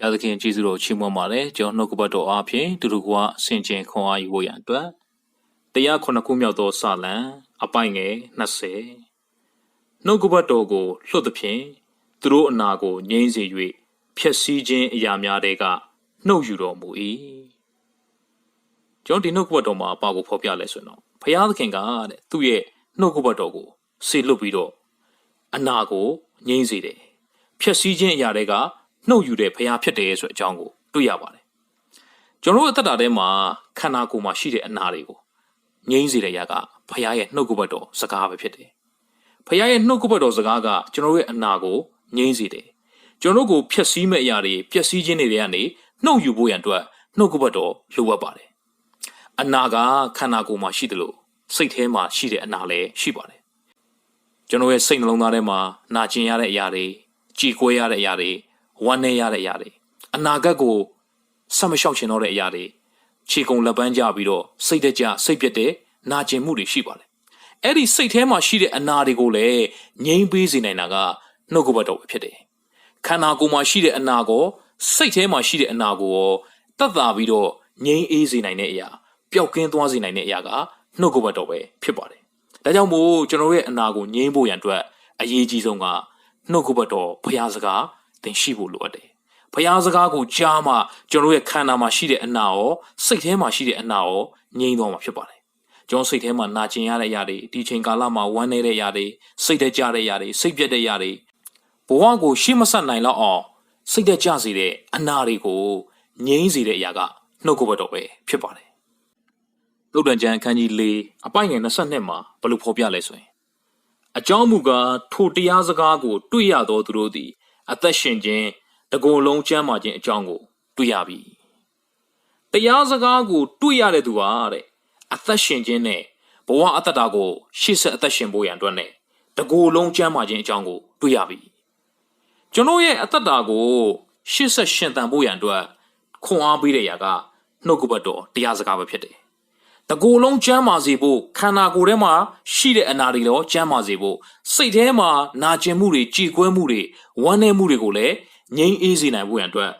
ဘုရားသခင်ကျေးဇူးတော်ချီးမွမ်းပါတယ်ကျွန်တော်နှုတ်ကပတ်တော်အားဖြင့်သူတို့ကဆင်ခြင်ခွန်အားယူဖို့ရန်အတွက်တရားခုနှစ်ခုမြောက်သောစာလံအပိုင်ငယ်20နှုတ်ကပတ်တော်ကိုလွှတ်သဖြင့်သူတို့အနာကိုငြိမ့်စေ၍ဖျက်ဆီးခြင်းအရာများတဲကနှုတ်ယူတော်မူ၏ကျွန်တော်ဒီနှုတ်ကပတ်တော်မှာပါကိုဖော်ပြလဲဆိုရင်တော့ဘုရားသခင်ကတဲ့သူ့ရဲ့နှုတ်ကပတ်တော်ကိုဆေလွတ်ပြီးတော့အနာကိုငြိမ့်စေတယ်ဖျက်ဆီးခြင်းအရာတွေက နှုတ်ယူတဲ့ဘုရားဖြစ်တယ်ဆိုတဲ့အကြောင်းကိုတွေ့ရပါတယ်ကျွန်တော်တို့အသက်တာထဲမှာခန္ဓာကိုယ်မှာရှိတဲ့အနာတွေကိုငြိမ့်စေတဲ့ຢာကဘုရားရဲ့နှုတ်ကပတ်တော်စကားပဲဖြစ်တယ်ဘုရားရဲ့နှုတ်ကပတ်တော်စကားကကျွန်တော်တို့ရဲ့အနာကိုငြိမ့်စေတယ်ကျွန်တော်တို့ကိုဖျက်ဆီးမဲ့အရာတွေပျက်စီးခြင်းတွေကနေနှုတ်ယူဖို့ရန်အတွက်နှုတ်ကပတ်တော်လိုအပ်ပါတယ်အနာကခန္ဓာကိုယ်မှာရှိတယ်လို့စိတ်ထဲမှာရှိတဲ့အနာလည်းရှိပါတယ်ကျွန်တော်ရဲ့စိတ်နှလုံးသားထဲမှာနာကျင်ရတဲ့အရာတွေကြည်ကွဲရတဲ့အရာတွေ ဝမ်းနည်းရတဲ့အရာတွေအနာဂတ်ကိုဆက်မလျှောက်ချင်တော့တဲ့အရာတွေခြေကုံလက်ပန်းကြပြီးတော့စိတ်တကြစိတ်ပြတ်တဲ့နာကျင်မှုတွေရှိပါတယ်အဲ့ဒီစိတ်ထဲမှာရှိတဲ့အနာတွေကိုလည်းငြိမ်းပေးစေနိုင်တာကနှုတ်ကပတ်တော်ပဲဖြစ်တယ်ခန္ဓာကိုယ်မှာရှိတဲ့အနာကိုစိတ်ထဲမှာရှိတဲ့အနာကိုရောတတ်တာပြီးတော့ငြိမ်းအေးစေနိုင်တဲ့အရာပျောက်ကင်းသွားစေနိုင်တဲ့အရာကနှုတ်ကပတ်တော်ပဲဖြစ်ပါတယ်ဒါကြောင့်မို့ကျွန်တော်ရဲ့အနာကိုငြိမ်းဖို့ရန်အတွက်အရေးကြီးဆုံးကနှုတ်ကပတ်တော်ဘုရားစကား သင်ရှိဖို့လိုအပ်တယ်။ဘုရားစကားကိုကြားမှကျွန်တော်ရဲ့ခန္ဓာမှာရှိတဲ့အနာရောစိတ်ထဲမှာရှိတဲ့အနာရောငြိမ်းသွားမှာဖြစ်ပါတယ်။ကျွန်တော်စိတ်ထဲမှာနာကျင်ရတဲ့အရာတွေဒီချိန်ကာလမှာဝမ်းနည်းတဲ့အရာတွေစိတ်ထဲကြတဲ့အရာတွေစိတ်ပြတ်တဲ့အရာတွေဘဝကိုရှေ့မဆက်နိုင်တော့အောင်စိတ်ထဲကြစေတဲ့အနာတွေကိုငြိမ်းစေတဲ့အရာကနှုတ်ကပတ်တော်ပဲဖြစ်ပါတယ်။သုတ်တန်ကျမ်းအခန်းကြီး၄အပိုင်ငယ်22မှာဘယ်လိုဖော်ပြလဲဆိုရင်အကြောင်းမူကားထိုတရားစကားကို တွေ့ရသောသူတို့သည် အသက်ရှင်ခြင်းတကိုယ်လုံးကျမ်းမာခြင်းအကြောင်းကို တွေ့ရပြီတရားစကားကို တွေ့ရတဲ့သူဟာတဲ့အသက်ရှင်ခြင်းနဲ့ဘဝအတ္တတာကို ရှေ့ဆက်အသက်ရှင်ဖို့ရန်အတွက်နဲ့တကိုယ်လုံးကျမ်းမာခြင်းအကြောင်းကိုတွေ့ရပြီကျွန်တော်ရဲ့အတ္တတာကိုရှေ့ဆက်ရှင်သန်ဖို့ရန်အတွက်ခွန်အားပေးတဲ့ຢာကနှုတ်ကပတ်တော်တရားစကားပဲဖြစ်တယ် တကူလုံးကျမ်းမာစေဖို့ခန္ဓာကိုယ်ထဲမှာရှိတဲ့အနာတွေတော့ကျမ်းမာစေဖို့စိတ်ထဲမှာနာကျင်မှုတွေကြည်ကွဲမှုတွေဝမ်းနည်းမှုတွေကိုလည်းငြိမ်းအေးစေနိုင်ဖို့ရန်အတွက်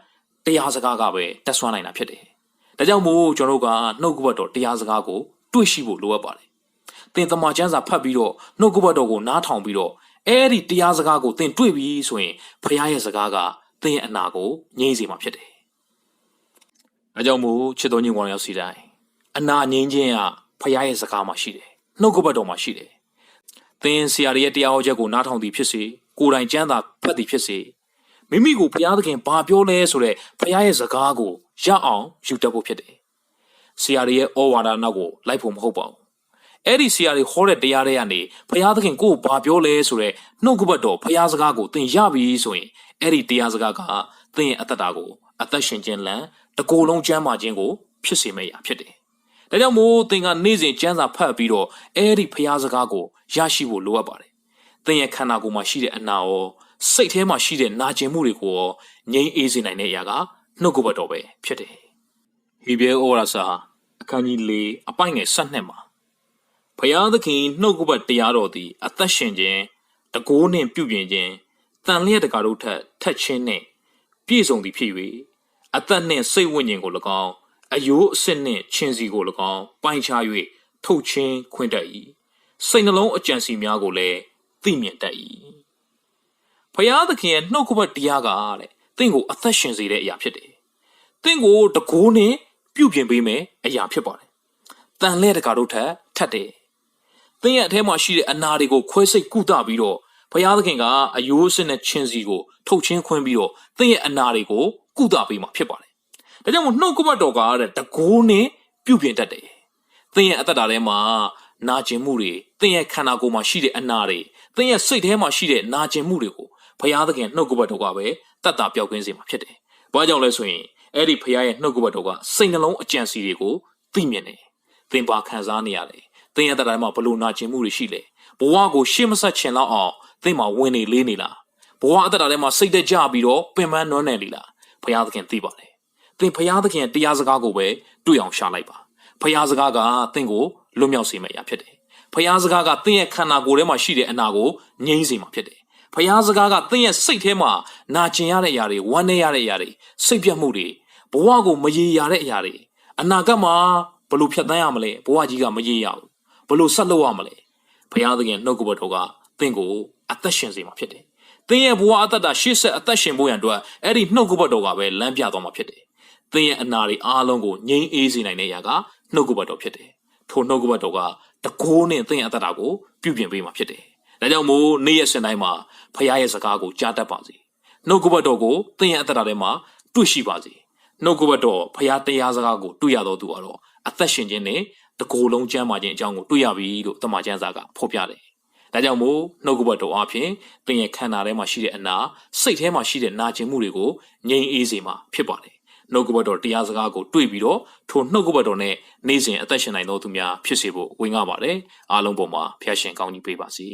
တရားစကားကပဲတက်ဆွမ်းနိုင်တာဖြစ်တယ်။ဒါကြောင့်မို့ကျွန်တော်တို့ကနှုတ်ကပတ်တော်တရားစကားကိုတွေ့ရှိဖို့လိုအပ်ပါတယ်။သင်တမန်ကျမ်းစာဖတ်ပြီးတော့နှုတ်ကပတ်တော်ကိုနားထောင်ပြီးတော့အဲ့ဒီတရားစကားကိုသင်တွေ့ပြီဆိုရင်ဖခင်ရဲ့စကားကသင်ရဲ့အနာကိုငြိမ်းစေမှာဖြစ်တယ်။ဒါကြောင့်မို့ချစ်တော်ညီကောင်ရောက်စီတိုင်း အနာငြင်းခြင်းကဖခင်ရဲ့စကားမှာရှိတယ်နှုတ်ကပတ်တော်မှာရှိတယ်သင်ဆရာရဲ့တရားဟောချက်ကိုနားထောင်သည်ဖြစ်စေကိုယ်တိုင်ကျမ်းသာဖတ်သည်ဖြစ်စေမိမိကိုဘုရားသခင်ဘာပြောလဲဆိုတဲ့ဘုရားရဲ့စကားကိုရအောင်ယူတတ်ဖို့ဖြစ်တယ်ဆရာရဲ့ဩဝါဒနောက်ကိုလိုက်ဖို့မဟုတ်ပါဘူးအဲ့ဒီဆရာတွေဟောတဲ့တရားတွေကနေဘုရားသခင်ကိုယ်ဘာပြောလဲဆိုတဲ့နှုတ်ကပတ်တော်ဘုရားစကားကိုသင်ရပြီဆိုရင်အဲ့ဒီတရားစကားကသင်ရဲ့အသက်တာကိုအသက်ရှင်ခြင်းလမ်းတကိုယ်လုံးကျမ်းမာခြင်းကိုဖြစ်စေမယ့်ရာဖြစ်တယ်။ ဒါကြောင့်မို့သင်ကနေ့စဉ်ကျမ်းစာဖတ်ပြီးတော့အဲ့ဒီဖျားစကားကိုရရှိဖို့လိုအပ်ပါတယ်။သင်ရဲ့ခန္ဓာကိုယ်မှာရှိတဲ့အနာရောစိတ်ထဲမှာရှိတဲ့နာကျင်မှုတွေကိုရောငြိမ်းအေးစေနိုင်တဲ့အရာကနှုတ်ကပတ်တော်ပဲဖြစ်တယ်။ဟေဘဲဩဝါစာအခန်းကြီး၄အပိုင်ငယ်၁၂မှာဖျားသခင်နှုတ်ကပတ်တရားတော်သည်အသက်ရှင်ခြင်းတကိုးနှင့်ပြုပြင်ခြင်းတန်လျက်တကာတို့ထက်ထက်ချင်းနှင့်ပြည့်စုံသည်ဖြစ်၍အသက်နှင့်စိတ်ဝိညာဉ်ကို၎င်း အယိုးအစစ်နှင့်ချင်းစီကို၎င်းပိုင်းခြား၍ထုတ်ချင်းခွင့်တတ်၏စိတ်နှလုံးအကြံစီများကိုလည်းသိမြင်တတ်၏ဖယားသခင်ရဲ့နှုတ်ကပတ်တရားကတဲ့တင့်ကိုအသက်ရှင်စေတဲ့အရာဖြစ်တယ်တင့်ကိုတကိုးနဲ့ပြုပြင်ပေးမယ်အရာဖြစ်ပါတယ်တန်လဲတကာတို့ထက်ထက်တယ်သင်ရဲ့အထဲမှာရှိတဲ့အနာတွေကိုခွဲစိတ်ကုသပြီးတော့ဘုရားသခင်ကအယိုးစစ်နဲ့ချင်းစီကိုထုတ်ချင်းခွင်းပြီးတော့သင်ရဲ့အနာတွေကိုကုသပေးမှာဖြစ်ပါတယ် ဒါကြောင့်မို့နှုတ်ကပတ်တော်ကတဲ့တကိုးနဲ့ပြုပြင်တတ်တယ်သင်ရဲ့အသက်တာထဲမှာနာကျင်မှုတွေသင်ရဲ့ခန္ဓာကိုယ်မှာရှိတဲ့အနာတွေသင်ရဲ့စိတ်ထဲမှာရှိတဲ့နာကျင်မှုတွေကိုဘုရားသခင်နှုတ်ကပတ်တော်ကပဲတတ်တာပြောက်ကင်းစေမှာဖြစ်တယ်။ဘာကြောင့်လဲဆိုရင်အဲ့ဒီဘုရားရဲ့နှုတ်ကပတ်တော်ကစိတ်နှလုံးအကြံစီတွေကိုသိမြင်တယ်။သင်ပါခံစားနေရတယ်။သင်ရဲ့အသက်တာထဲမှာဘလို့နာကျင်မှုတွေရှိလဲ။ဘဝကိုရှေ့မဆက်ချင်တော့အောင်သင်မှာဝင်နေလေးနေလား။ဘဝအသက်တာထဲမှာစိတ်တကြပြီးတော့ပင်ပန်းနွမ်းနယ်လေလား။ဘုရားသခင်သိပါတယ် သင်ဖျားသခင်တရားစကားကိုပဲတွေ့အောင်ရှာလိုက်ပါဖျားစကားကသင်ကိုလွတ်မြောက်စေမယ့်အရာဖြစ်တယ်ဖျားစကားကသင်ရဲ့ခန္ဓာကိုယ်ထဲမှာရှိတဲ့အနာကိုငြိမ်းစေမှာဖြစ်တယ်ဖဖျားစကားကသင်ရဲ့စိတ်ထဲမှာနာကျင်ရတဲ့အရာတွေဝမ်းနည်းရတဲ့အရာတွေစိတ်ပြတ်မှုတွေဘဝကိုမရေရာတဲ့အရာတွေအနာဂတ်မှာဘယ်လို့ဖြတ်သန်းရမလဲဘဝကြီးကမရေရဘူးဘယ်လို့ဆက်လုပ်ရမလဲဖျားသခင်နှုတ်ကပတ်တော်ကသင်ကိုအသက်ရှင်စေမှာဖြစ်တယ်သင်ရဲ့ဘဝအသက်တာရှေ့ဆက်အသက်ရှင်ဖို့ရန်အတွက်အဲ့ဒီနှုတ်ကပတ်တော်ကပဲလမ်းပြသွားမှာဖြစ်တယ် သင်ရဲ့အနာတွေအားလုံးကိုငြိမ်းအေးစေနိုင်တဲ့အရာကနှုတ်ကပတ်တော်ဖြစ်တယ်ထိုနှုတ်ကပတ်တော်ကတကိုးနဲ့သင်ရဲ့အသက်တာကိုပြုပြင်ပေးမှာဖြစ်တယ်ဒါကြောင့်မို့နေ့ရက်စဉ်တိုင်းမှာဖခင်ရဲ့စကားကိုကြားတတ်ပါစေနှုတ်ကပတ်တော်ကိုသင်ရဲ့အသက်တာထဲမှာတွေ့ရှိပါစေနှုတ်ကပတ်တော်ဖခင်တရားစကားကိုတွေ့ရတော်သူကတော့အသက်ရှင်ခြင်းနဲ့တကိုယ်လုံးကျမ်းမာခြင်းအကြောင်းကိုတွေ့ရပြီလို့တမန်ကျမ်းစာကဖော်ပြတယ်ဒါကြောင့်မို့နှုတ်ကပတ်တော်အပြင်သင်ရဲ့ခန္ဓာထဲမှာရှိတဲ့အနာစိတ်ထဲမှာရှိတဲ့နာကျင်မှုတွေကိုငြိမ်းအေးစေမှာဖြစ်ပါတယ် နှုတ်ကပတ်တော်တရားစကားကိုတွေ့ပြီးတော့ထိုနှုတ်ကပတ်တော်နဲ့နေ့စဉ်အသက်ရှင်နိုင်တော်သူများဖြစ်စေဖို့ဝင်ငှပါတယ်အားလုံးပေါ်မှာဖျားရှင်ကောင်းကြီးပေးပါစေ